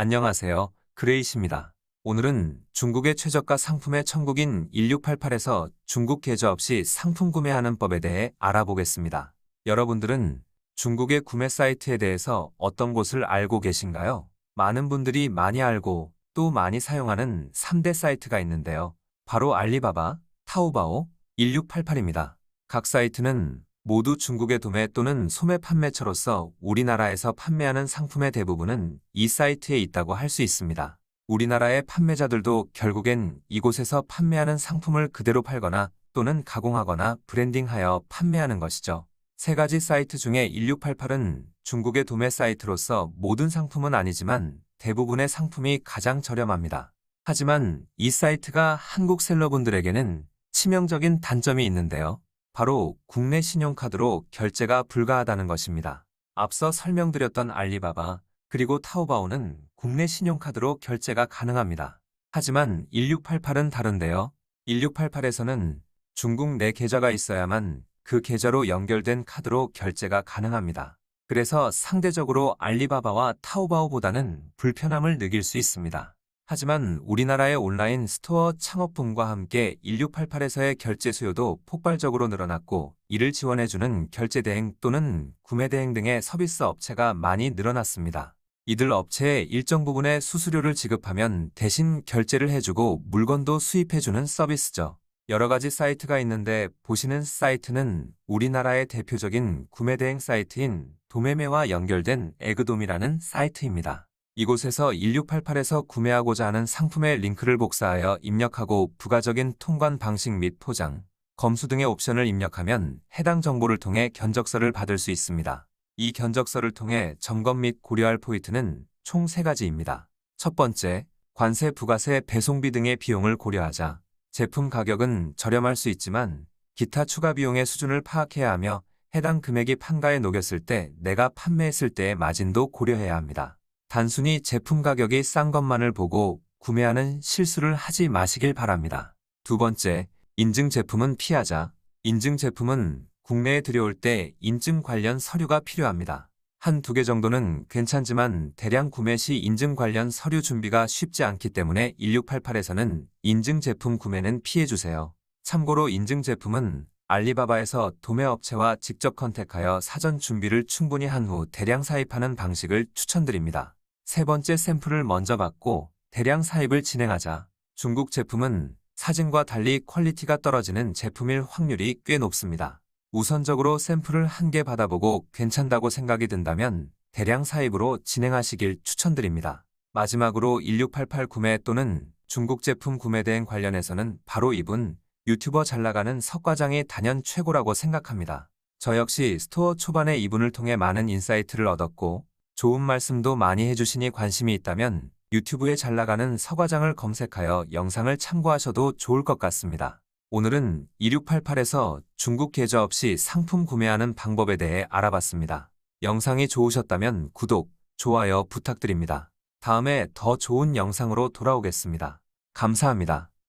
안녕하세요. 그레이시입니다. 오늘은 중국의 최저가 상품의 천국인 1688에서 중국 계좌 없이 상품 구매하는 법에 대해 알아보겠습니다. 여러분들은 중국의 구매 사이트에 대해서 어떤 곳을 알고 계신가요? 많은 분들이 많이 알고 또 많이 사용하는 3대 사이트가 있는데요. 바로 알리바바, 타오바오, 1688입니다. 각 사이트는 모두 중국의 도매 또는 소매 판매처로서 우리나라에서 판매하는 상품의 대부분은 이 사이트에 있다고 할 수 있습니다. 우리나라의 판매자들도 결국엔 이곳에서 판매하는 상품을 그대로 팔거나 또는 가공하거나 브랜딩하여 판매하는 것이죠. 세 가지 사이트 중에 1688은 중국의 도매 사이트로서 모든 상품은 아니지만 대부분의 상품이 가장 저렴합니다. 하지만 이 사이트가 한국 셀러분들에게는 치명적인 단점이 있는데요. 바로 국내 신용카드로 결제가 불가하다는 것입니다. 앞서 설명드렸던 알리바바 그리고 타오바오는 국내 신용카드로 결제가 가능합니다. 하지만 1688은 다른데요. 1688에서는 중국 내 계좌가 있어야만 그 계좌로 연결된 카드로 결제가 가능합니다. 그래서 상대적으로 알리바바와 타오바오보다는 불편함을 느낄 수 있습니다. 하지만 우리나라의 온라인 스토어 창업붐과 함께 1688에서의 결제 수요도 폭발적으로 늘어났고 이를 지원해주는 결제대행 또는 구매대행 등의 서비스 업체가 많이 늘어났습니다. 이들 업체에 일정 부분의 수수료를 지급하면 대신 결제를 해주고 물건도 수입해주는 서비스죠. 여러 가지 사이트가 있는데 보시는 사이트는 우리나라의 대표적인 구매대행 사이트인 도매매와 연결된 에그돔이라는 사이트입니다. 이곳에서 1688에서 구매하고자 하는 상품의 링크를 복사하여 입력하고 부가적인 통관 방식 및 포장, 검수 등의 옵션을 입력하면 해당 정보를 통해 견적서를 받을 수 있습니다. 이 견적서를 통해 점검 및 고려할 포인트는 총 3가지입니다. 첫 번째, 관세, 부가세, 배송비 등의 비용을 고려하자 제품 가격은 저렴할 수 있지만 기타 추가 비용의 수준을 파악해야 하며 해당 금액이 판가에 녹였을 때 내가 판매했을 때의 마진도 고려해야 합니다. 단순히 제품 가격이 싼 것만을 보고 구매하는 실수를 하지 마시길 바랍니다. 두 번째, 인증 제품은 피하자. 인증 제품은 국내에 들여올 때 인증 관련 서류가 필요합니다. 한 두 개 정도는 괜찮지만 대량 구매 시 인증 관련 서류 준비가 쉽지 않기 때문에 1688에서는 인증 제품 구매는 피해주세요. 참고로 인증 제품은 알리바바에서 도매업체와 직접 컨택하여 사전 준비를 충분히 한 후 대량 사입하는 방식을 추천드립니다. 세 번째 샘플을 먼저 받고 대량 사입을 진행하자. 중국 제품은 사진과 달리 퀄리티가 떨어지는 제품일 확률이 꽤 높습니다. 우선적으로 샘플을 한 개 받아보고 괜찮다고 생각이 든다면 대량 사입으로 진행하시길 추천드립니다. 마지막으로 1688 구매 또는 중국 제품 구매 대행 관련해서는 바로 이분 유튜버 잘 나가는 석 과장이 단연 최고라고 생각합니다. 저 역시 스토어 초반에 이분을 통해 많은 인사이트를 얻었고 좋은 말씀도 많이 해주시니 관심이 있다면 유튜브에 잘 나가는 서과장을 검색하여 영상을 참고하셔도 좋을 것 같습니다. 오늘은 2688에서 중국 계좌 없이 상품 구매하는 방법에 대해 알아봤습니다. 영상이 좋으셨다면 구독, 좋아요 부탁드립니다. 다음에 더 좋은 영상으로 돌아오겠습니다. 감사합니다.